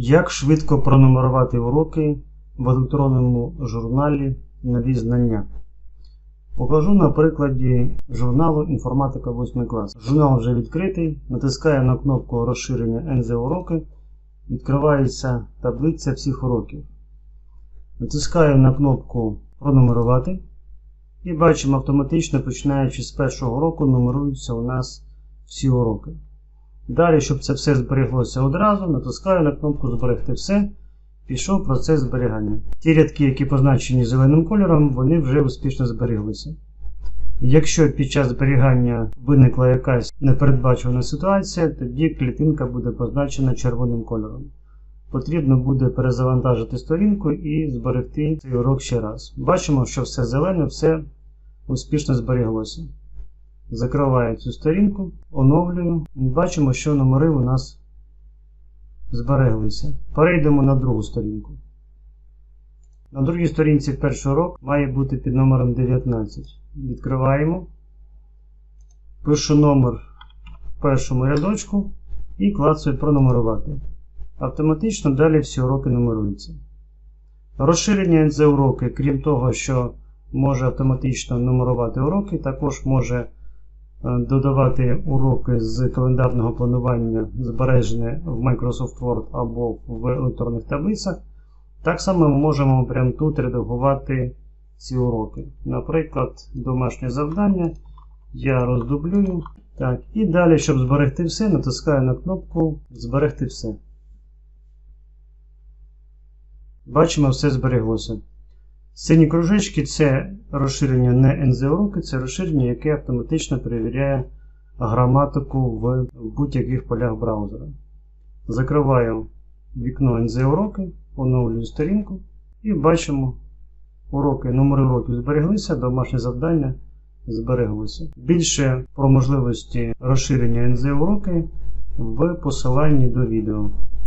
Як швидко пронумерувати уроки в електронному журналі Нові знання? Покажу на прикладі журналу Інформатика 8 клас. Журнал вже відкритий. Натискаю на кнопку розширення НЗ уроки. Відкривається таблиця всіх уроків. Натискаю на кнопку Пронумерувати. І бачимо, автоматично починаючи з першого року нумеруються у нас всі уроки. Далі, щоб це все збереглося одразу, натискаю на кнопку Зберегти все. Пішов процес зберігання. Ті рядки, які позначені зеленим кольором, вони вже успішно зберіглися. Якщо під час зберігання виникла якась непередбачувана ситуація, тоді клітинка буде позначена червоним кольором. Потрібно буде перезавантажити сторінку і зберегти цей урок ще раз. Бачимо, що все зелене, все успішно зберіглося. Закриваю цю сторінку, оновлюю. І бачимо, що номери у нас збереглися. Перейдемо на другу сторінку. На другій сторінці перший урок має бути під номером 19. Відкриваємо. Пишу номер в першому рядочку і клацаю пронумерувати. Автоматично далі всі уроки нумеруються. Розширення НЗ уроки, крім того, що може автоматично нумерувати уроки, також може додавати уроки з календарного планування, збережені в Microsoft Word або в електронних таблицях. Так само ми можемо прямо тут редагувати ці уроки. Наприклад, домашнє завдання я роздублюю. Так, І далі, щоб зберегти все, натискаю на кнопку Зберегти все. Бачимо, все збереглося. Сині кружечки це розширення не НЗ уроки, це розширення, яке автоматично перевіряє граматику в будь-яких полях браузера. Закриваю вікно НЗ уроки, оновлюю сторінку і бачимо уроки, номери уроків збереглися, домашнє завдання збереглося. Більше про можливості розширення НЗ уроки в посиланні до відео.